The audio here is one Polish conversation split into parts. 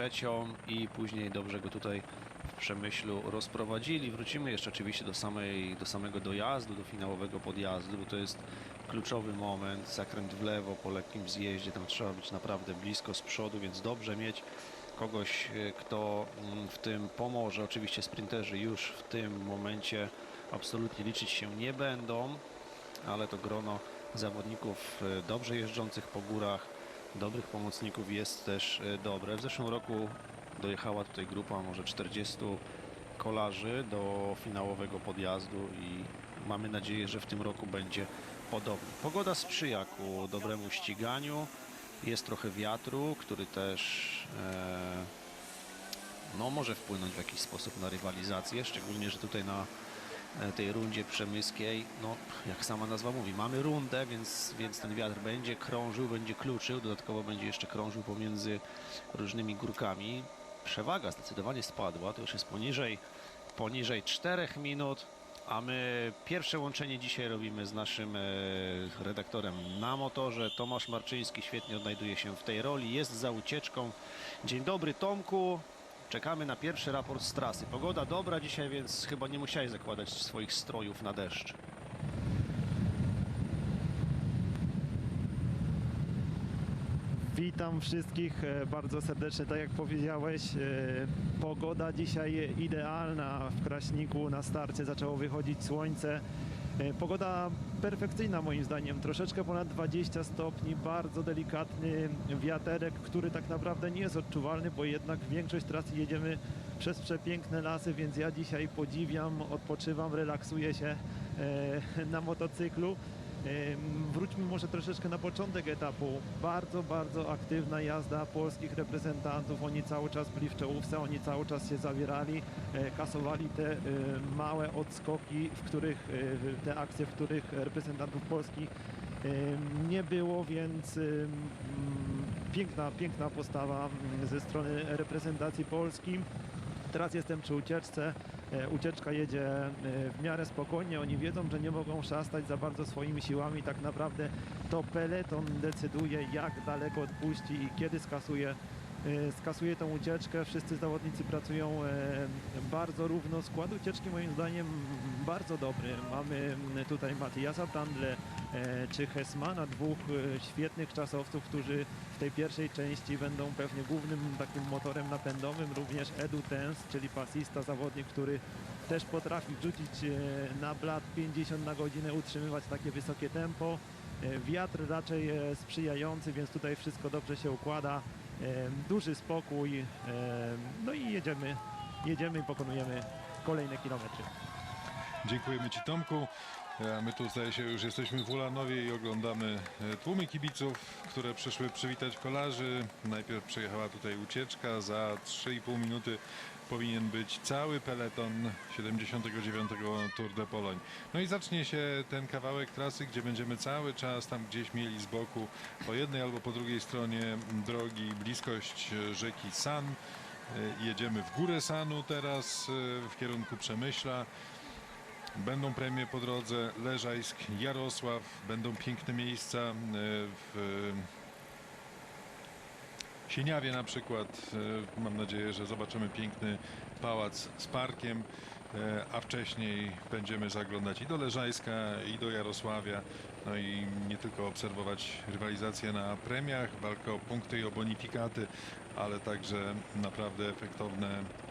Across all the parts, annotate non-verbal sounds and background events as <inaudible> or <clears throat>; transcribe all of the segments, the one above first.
trzecią i później dobrze go tutaj w Przemyślu rozprowadzili. Wrócimy jeszcze oczywiście do, samej, do samego dojazdu, do finałowego podjazdu, bo to jest kluczowy moment, zakręt w lewo po lekkim zjeździe, tam trzeba być naprawdę blisko z przodu, więc dobrze mieć kogoś, e, kto mm, w tym pomoże. Oczywiście sprinterzy już w tym momencie absolutnie liczyć się nie będą, ale to grono zawodników e, dobrze jeżdżących po górach, dobrych pomocników jest też e, dobre. W zeszłym roku dojechała tutaj grupa może 40 kolarzy do finałowego podjazdu i mamy nadzieję, że w tym roku będzie podobnie. Pogoda sprzyja ku dobremu ściganiu. Jest trochę wiatru, który też e, no, może wpłynąć w jakiś sposób na rywalizację, szczególnie, że tutaj na tej rundzie przemyskiej, no jak sama nazwa mówi, mamy rundę, więc, więc ten wiatr będzie krążył, będzie kluczył, dodatkowo będzie jeszcze krążył pomiędzy różnymi górkami. Przewaga zdecydowanie spadła, to już jest poniżej, poniżej 4 minut, a my pierwsze łączenie dzisiaj robimy z naszym e, redaktorem na motorze. Tomasz Marczyński świetnie odnajduje się w tej roli, jest za ucieczką. Dzień dobry Tomku. Czekamy na pierwszy raport z trasy. Pogoda dobra dzisiaj, więc chyba nie musiałeś zakładać swoich strojów na deszcz. Witam wszystkich e, bardzo serdecznie. Tak jak powiedziałeś, e, pogoda dzisiaj idealna w Kraśniku. Na starcie zaczęło wychodzić słońce. E, Pogoda perfekcyjna moim zdaniem. Troszeczkę ponad 20 stopni, bardzo delikatny wiaterek, który tak naprawdę nie jest odczuwalny, bo jednak większość trasy jedziemy przez przepiękne lasy, więc ja dzisiaj podziwiam, odpoczywam, relaksuję się na motocyklu. Wróćmy może troszeczkę na początek etapu. Bardzo, bardzo aktywna jazda polskich reprezentantów. Oni cały czas byli w czołówce, oni cały czas się zawierali, e, kasowali te e, małe odskoki, w których e, te akcje, w których reprezentantów Polski nie było, więc piękna, piękna postawa mm, ze strony reprezentacji Polski. Teraz jestem przy ucieczce. E, Ucieczka jedzie e, w miarę spokojnie. Oni wiedzą, że nie mogą szastać za bardzo swoimi siłami. Tak naprawdę to peleton decyduje, jak daleko odpuści i kiedy skasuje, skasuje tą ucieczkę. Wszyscy zawodnicy pracują e, bardzo równo. Skład ucieczki moim zdaniem bardzo dobry. Mamy tutaj Matiasa Brandle e, czy Hesmana, dwóch e, świetnych czasowców, którzy w tej pierwszej części będą pewnie głównym takim motorem napędowym. Również Edu Tens, czyli pasista, zawodnik, który też potrafi wrzucić e, na blat 50 na godzinę, utrzymywać takie wysokie tempo. E, Wiatr raczej e, sprzyjający, więc tutaj wszystko dobrze się układa. Duży spokój. No i jedziemy, jedziemy i pokonujemy kolejne kilometry. Dziękujemy Ci Tomku. A My tu zdaje się już jesteśmy w Ulanowie i oglądamy e, tłumy kibiców, które przyszły przywitać kolarzy. Najpierw przyjechała tutaj ucieczka, za 3,5 minuty powinien być cały peleton 79. Tour de Poloń. No i zacznie się ten kawałek trasy, gdzie będziemy cały czas tam gdzieś mieli z boku po jednej albo po drugiej stronie drogi bliskość e, rzeki San. E, Jedziemy w górę Sanu teraz e, w kierunku Przemyśla. Będą premie po drodze Leżajsk, Jarosław, będą piękne miejsca e, w Sieniawie na przykład. E, Mam nadzieję, że zobaczymy piękny pałac z parkiem, e, a wcześniej będziemy zaglądać i do Leżajska, i do Jarosławia, no i nie tylko obserwować rywalizację na premiach, walkę o punkty i o bonifikaty, ale także naprawdę efektowne e,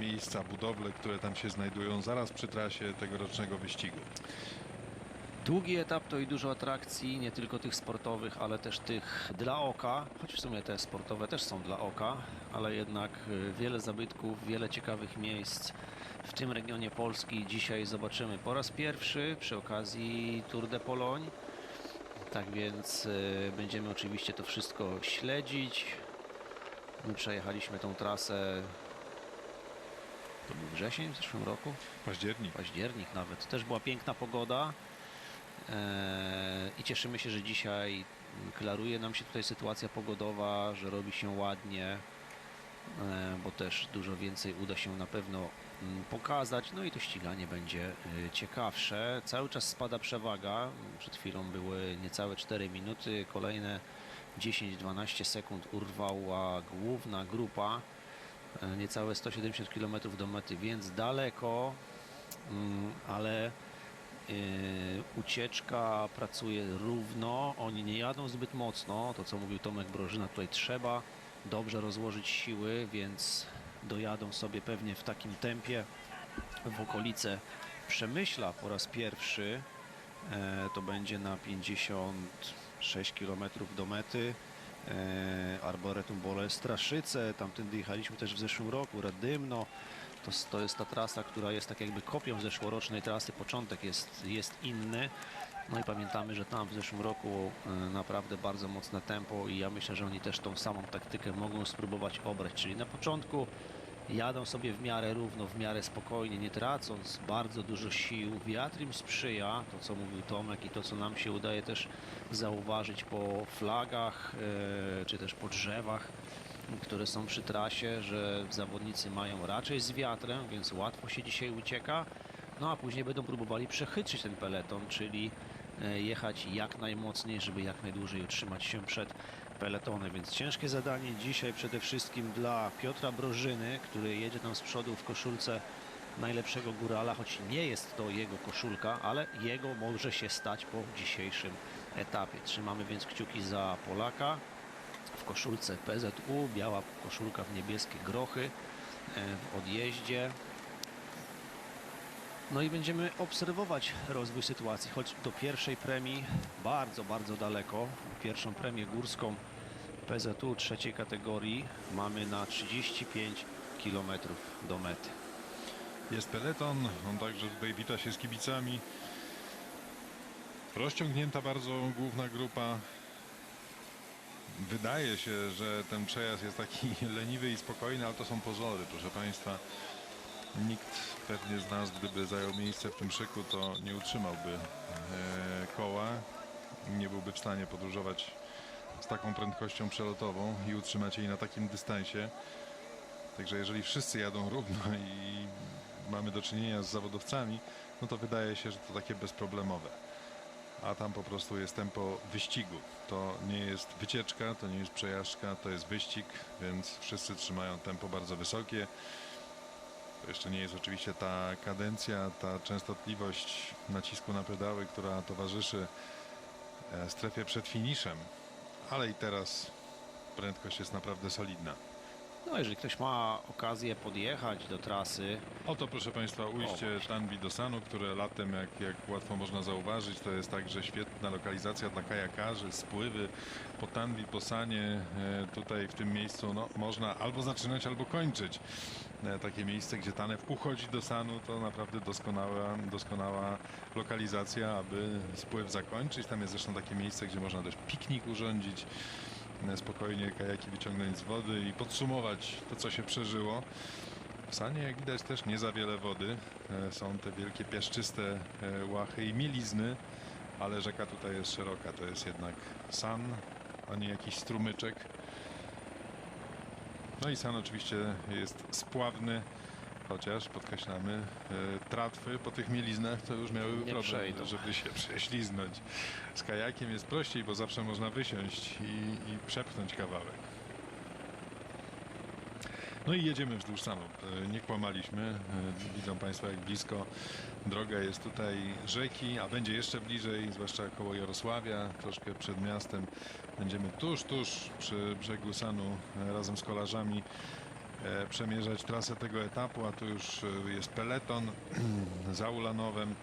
miejsca, budowle, które tam się znajdują zaraz przy trasie tegorocznego wyścigu. Długi etap to i dużo atrakcji, nie tylko tych sportowych, ale też tych dla oka, choć w sumie te sportowe też są dla oka, ale jednak y, wiele zabytków, wiele ciekawych miejsc w tym regionie Polski dzisiaj zobaczymy po raz pierwszy przy okazji Tour de Pologne. Tak więc y, będziemy oczywiście to wszystko śledzić. My przejechaliśmy tą trasę. To był wrzesień w zeszłym roku Październik. październik nawet. Też była piękna pogoda Eee, i cieszymy się, że dzisiaj klaruje nam się tutaj sytuacja pogodowa, że robi się ładnie, eee, bo też dużo więcej uda się na pewno mm, pokazać, no i to ściganie będzie y, ciekawsze. Cały czas spada przewaga, przed chwilą były niecałe 4 minuty, kolejne 10-12 sekund urwała główna grupa. E, Niecałe 170 km do mety, więc daleko, mm, ale Yy, ucieczka pracuje równo, oni nie jadą zbyt mocno, to co mówił Tomek Brożyna, tutaj trzeba dobrze rozłożyć siły, więc dojadą sobie pewnie w takim tempie w okolice Przemyśla po raz pierwszy, e, to będzie na 56 km do mety. E, Arboretum Bole Straszyce, tamtędy jechaliśmy też w zeszłym roku, Radymno, to, to jest ta trasa, która jest tak jakby kopią zeszłorocznej trasy. Początek jest, jest inny. No i pamiętamy, że tam w zeszłym roku e, naprawdę bardzo mocne tempo i ja myślę, że oni też tą samą taktykę mogą spróbować obrać. Czyli na początku jadą sobie w miarę równo, w miarę spokojnie, nie tracąc bardzo dużo sił. Wiatr im sprzyja, to co mówił Tomek i to co nam się udaje też zauważyć po flagach e, czy też po drzewach które są przy trasie, że zawodnicy mają raczej z wiatrem, więc łatwo się dzisiaj ucieka. No a później będą próbowali przechytrzyć ten peleton, czyli e, jechać jak najmocniej, żeby jak najdłużej utrzymać się przed peletonem. Więc ciężkie zadanie dzisiaj przede wszystkim dla Piotra Brożyny, który jedzie tam z przodu w koszulce najlepszego górala, choć nie jest to jego koszulka, ale jego może się stać po dzisiejszym etapie. Trzymamy więc kciuki za Polaka w koszulce PZU, biała koszulka w niebieskie grochy e, w odjeździe. No i będziemy obserwować rozwój sytuacji, choć do pierwszej premii bardzo, bardzo daleko. Pierwszą premię górską PZU trzeciej kategorii mamy na 35 km do mety. Jest peleton, on także tutaj wita się z kibicami. Rozciągnięta bardzo główna grupa. Wydaje się, że ten przejazd jest taki <laughs> leniwy i spokojny, ale to są pozory, proszę Państwa. Nikt pewnie z nas, gdyby zajął miejsce w tym szyku, to nie utrzymałby e, koła. Nie byłby w stanie podróżować z taką prędkością przelotową i utrzymać jej na takim dystansie. Także jeżeli wszyscy jadą równo i mamy do czynienia z zawodowcami, no to wydaje się, że to takie bezproblemowe. A tam po prostu jest tempo wyścigu. To nie jest wycieczka, to nie jest przejażdżka, to jest wyścig, więc wszyscy trzymają tempo bardzo wysokie. Jeszcze nie jest oczywiście ta kadencja, ta częstotliwość nacisku na pedały, która towarzyszy e, strefie przed finiszem, ale i teraz prędkość jest naprawdę solidna. No jeżeli ktoś ma okazję podjechać do trasy, Oto proszę Państwa ujście. Tanwi do Sanu, które latem, jak, jak łatwo można zauważyć, to jest także świetna lokalizacja dla kajakarzy, spływy po Tanwi, po Sanie. E, tutaj w tym miejscu no, można albo zaczynać, albo kończyć. E, takie miejsce, gdzie Tanew uchodzi do Sanu, to naprawdę doskonała, doskonała lokalizacja, aby spływ zakończyć. Tam jest zresztą takie miejsce, gdzie można też piknik urządzić, spokojnie kajaki wyciągnąć z wody i podsumować to, co się przeżyło. W Sanie, jak widać, też nie za wiele wody. E, Są te wielkie piaszczyste e, łachy i mielizny, ale rzeka tutaj jest szeroka. To jest jednak San, a nie jakiś strumyczek. No i San oczywiście jest spławny, chociaż podkreślamy, e, tratwy po tych mieliznach to już miały Nie problem, przejdą. żeby się prześliznąć. Z kajakiem jest prościej, bo zawsze można wysiąść i, i przepchnąć kawałek. No i jedziemy wzdłuż Sanu. E, Nie kłamaliśmy. E, Widzą Państwo, jak blisko droga jest tutaj rzeki, a będzie jeszcze bliżej, zwłaszcza koło Jarosławia, troszkę przed miastem. Będziemy tuż, tuż przy brzegu Sanu razem z kolarzami przemierzać trasę tego etapu, a tu już e, jest peleton <clears throat> za Ulanowem.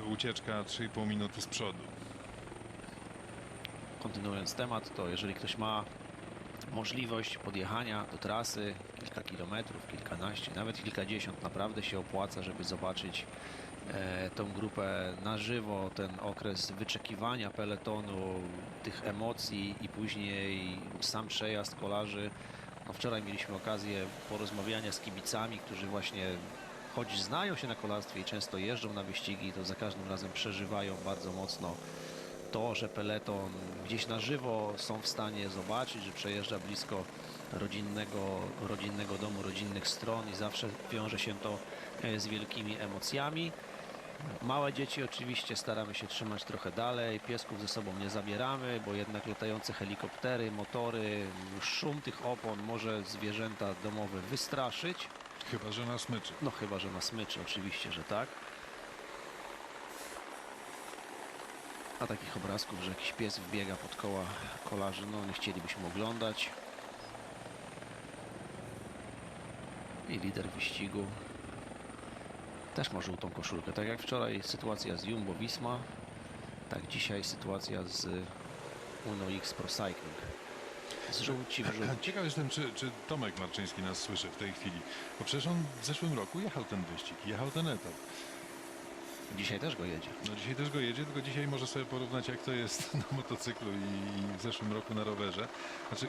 E, Ucieczka 3,5 minuty z przodu. kontynuując temat, to jeżeli ktoś ma możliwość podjechania do trasy kilka kilometrów, kilkanaście, nawet kilkadziesiąt, naprawdę się opłaca, żeby zobaczyć e, tą grupę na żywo, ten okres wyczekiwania peletonu, tych emocji i później sam przejazd kolarzy. Wczoraj mieliśmy okazję porozmawiania z kibicami, którzy właśnie choć znają się na kolarstwie i często jeżdżą na wyścigi, to za każdym razem przeżywają bardzo mocno to, że peleton gdzieś na żywo są w stanie zobaczyć, że przejeżdża blisko rodzinnego, rodzinnego domu, rodzinnych stron i zawsze wiąże się to e, z wielkimi emocjami. Małe dzieci oczywiście staramy się trzymać trochę dalej, piesków ze sobą nie zabieramy, bo jednak latające helikoptery, motory, szum tych opon może zwierzęta domowe wystraszyć. Chyba, że na smyczy. No chyba, że na smyczy, oczywiście, że tak. A takich obrazków, że jakiś pies wbiega pod koła kolarzy, no nie chcielibyśmy oglądać. I lider wyścigu też ma żółtą koszulkę. Tak jak wczoraj sytuacja z Jumbo Visma, tak dzisiaj sytuacja z Uno X Pro Cycling. Z żółci w żółci. Ciekaw jestem, czy, czy Tomek Marczyński nas słyszy w tej chwili. Bo przecież on w zeszłym roku jechał ten wyścig, jechał ten etap. Dzisiaj też go jedzie. No dzisiaj też go jedzie, tylko dzisiaj może sobie porównać jak to jest <laughs> na motocyklu i, i w zeszłym roku na rowerze. Znaczy,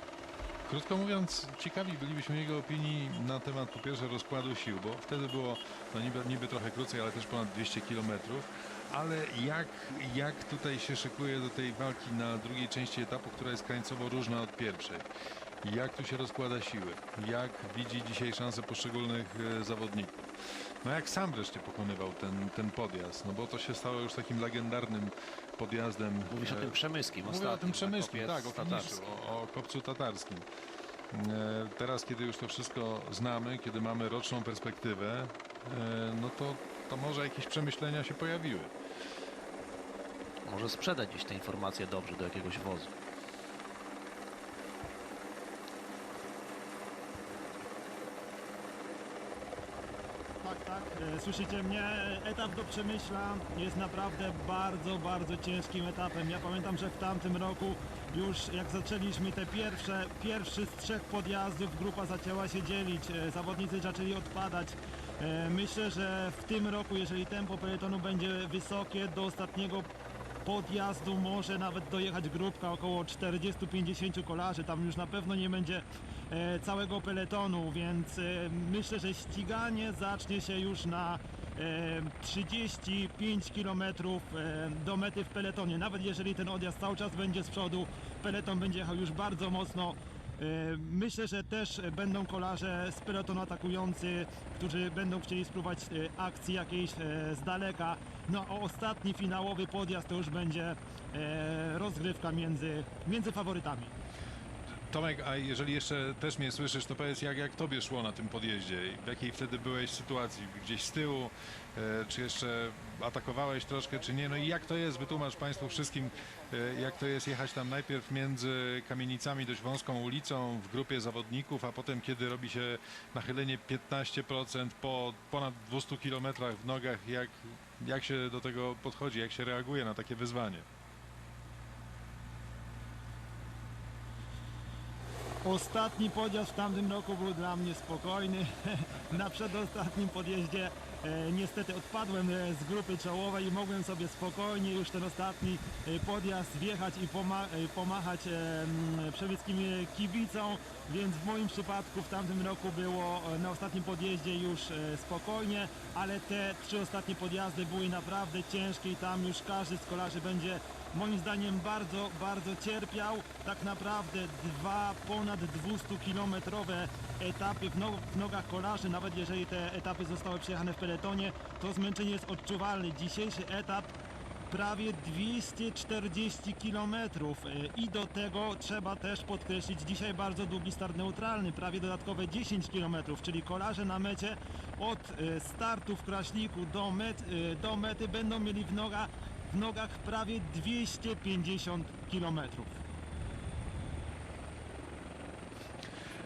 krótko mówiąc, ciekawi bylibyśmy jego opinii na temat po pierwsze rozkładu sił, bo wtedy było no niby, niby trochę krócej, ale też ponad 200 km. Ale jak, jak tutaj się szykuje do tej walki na drugiej części etapu, która jest krańcowo różna od pierwszej? Jak tu się rozkłada siły? Jak widzi dzisiaj szanse poszczególnych e, zawodników? No jak sam wreszcie pokonywał ten, ten podjazd, no bo to się stało już takim legendarnym podjazdem. Mówisz o e, tym przemyskim Mówię o tym przemysłu, na tak, o tatarskim. o, o kopcu tatarskim. E, Teraz, kiedy już to wszystko znamy, kiedy mamy roczną perspektywę, e, no to, to może jakieś przemyślenia się pojawiły. Może sprzedać gdzieś te informacje dobrze do jakiegoś wozu. Tak, tak. E, Słyszycie mnie? Etap do Przemyśla jest naprawdę bardzo, bardzo ciężkim etapem. Ja pamiętam, że w tamtym roku już jak zaczęliśmy te pierwsze, pierwszy z trzech podjazdów, grupa zaczęła się dzielić, e, zawodnicy zaczęli odpadać. E, Myślę, że w tym roku, jeżeli tempo peletonu będzie wysokie, do ostatniego podjazdu może nawet dojechać grupka około 40-50 kolarzy. Tam już na pewno nie będzie e, całego peletonu, więc e, myślę, że ściganie zacznie się już na e, 35 km e, do mety w peletonie. Nawet jeżeli ten odjazd cały czas będzie z przodu, peleton będzie jechał już bardzo mocno. E, Myślę, że też będą kolarze z peletonu atakujący, którzy będą chcieli spróbować e, akcji jakiejś e, z daleka. No a ostatni finałowy podjazd to już będzie rozgrywka między, między faworytami. Tomek, a jeżeli jeszcze też mnie słyszysz, to powiedz, jak, jak tobie szło na tym podjeździe? W jakiej wtedy byłeś sytuacji? Gdzieś z tyłu? E, czy jeszcze atakowałeś troszkę, czy nie? No i jak to jest? Wytłumacz Państwu wszystkim, e, jak to jest jechać tam najpierw między kamienicami dość wąską ulicą w grupie zawodników, a potem kiedy robi się nachylenie 15% po ponad 200 km w nogach, jak, jak się do tego podchodzi, jak się reaguje na takie wyzwanie? Ostatni podjazd w tamtym roku był dla mnie spokojny. <laughs> Na przedostatnim podjeździe e, niestety odpadłem e, z grupy czołowej i mogłem sobie spokojnie już ten ostatni e, podjazd wjechać i poma pomachać e, kibicom, więc w moim przypadku w tamtym roku było e, na ostatnim podjeździe już e, spokojnie, ale te trzy ostatnie podjazdy były naprawdę ciężkie i tam już każdy z kolarzy będzie moim zdaniem bardzo, bardzo cierpiał. Tak naprawdę dwa ponad 200-kilometrowe etapy w, no, w nogach kolarzy, nawet jeżeli te etapy zostały przejechane w peletonie, to zmęczenie jest odczuwalne. Dzisiejszy etap prawie 240 km i do tego trzeba też podkreślić dzisiaj bardzo długi start neutralny, prawie dodatkowe 10 km, czyli kolarze na mecie od e, startu w Kraśniku do, met, e, do mety będą mieli w nogach, w nogach prawie 250 km.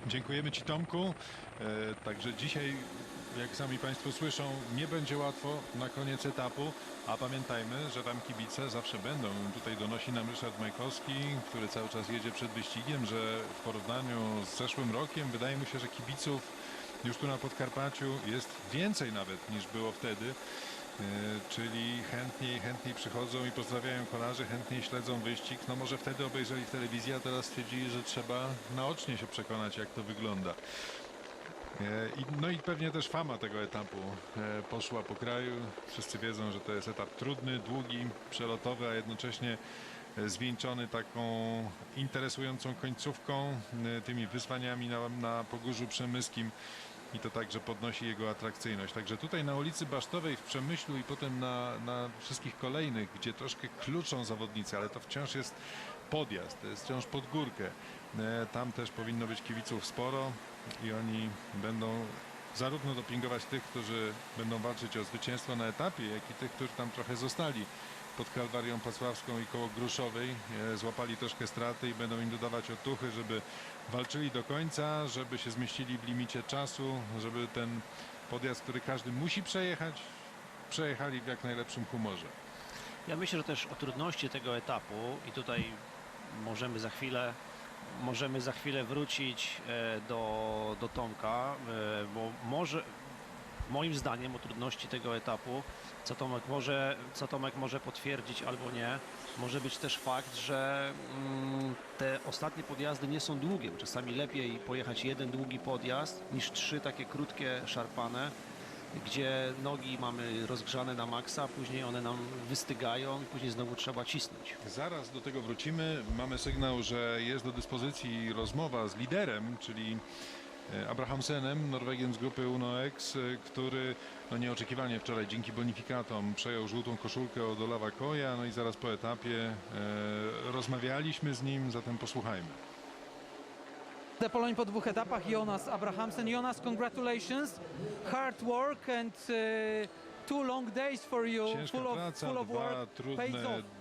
Dziękujemy Ci Tomku. E, także dzisiaj, jak sami Państwo słyszą, nie będzie łatwo na koniec etapu, a pamiętajmy, że tam kibice zawsze będą. Tutaj donosi nam Ryszard Majkowski, który cały czas jedzie przed wyścigiem, że w porównaniu z zeszłym rokiem wydaje mu się, że kibiców już tu na Podkarpaciu jest więcej nawet niż było wtedy. E, Czyli chętniej, chętniej przychodzą i pozdrawiają kolarzy, chętniej śledzą wyścig. No może wtedy obejrzeli w telewizji, a teraz stwierdzili, że trzeba naocznie się przekonać, jak to wygląda. E, no i pewnie też fama tego etapu e, poszła po kraju. Wszyscy wiedzą, że to jest etap trudny, długi, przelotowy, a jednocześnie e, zwieńczony taką interesującą końcówką, tymi wyzwaniami na, na Pogórzu Przemyskim. i to także podnosi jego atrakcyjność. Także tutaj na ulicy Basztowej w Przemyślu i potem na, na wszystkich kolejnych, gdzie troszkę kluczą zawodnicy, ale to wciąż jest podjazd, to jest wciąż pod górkę. Tam też powinno być kibiców sporo i oni będą zarówno dopingować tych, którzy będą walczyć o zwycięstwo na etapie, jak i tych, którzy tam trochę zostali pod Kalwarią Pasławską i koło Gruszowej. E, Złapali troszkę straty i będą im dodawać otuchy, żeby walczyli do końca, żeby się zmieścili w limicie czasu, żeby ten podjazd, który każdy musi przejechać, przejechali w jak najlepszym humorze. Ja myślę, że też o trudności tego etapu i tutaj możemy za chwilę możemy za chwilę wrócić e, do, do Tomka, e, bo może moim zdaniem o trudności tego etapu, co Tomek może, co Tomek może potwierdzić albo nie, może być też fakt, że mm, te ostatnie podjazdy nie są długie. Czasami lepiej pojechać jeden długi podjazd niż trzy takie krótkie, szarpane gdzie nogi mamy rozgrzane na maksa, później one nam wystygają, później znowu trzeba cisnąć. Zaraz do tego wrócimy. Mamy sygnał, że jest do dyspozycji rozmowa z liderem, czyli e, Abrahamsenem, Norwegiem z grupy UNOX, e, który no nieoczekiwanie wczoraj dzięki bonifikatom przejął żółtą koszulkę od Olawa Koja. No i zaraz po etapie e, rozmawialiśmy z nim, zatem posłuchajmy. The Poloń po dwóch etapach, Jonas Abrahamsen. Jonas, congratulations. Hard work and uh, two long days for you. Ciężka full of, praca, full of work. Pays off.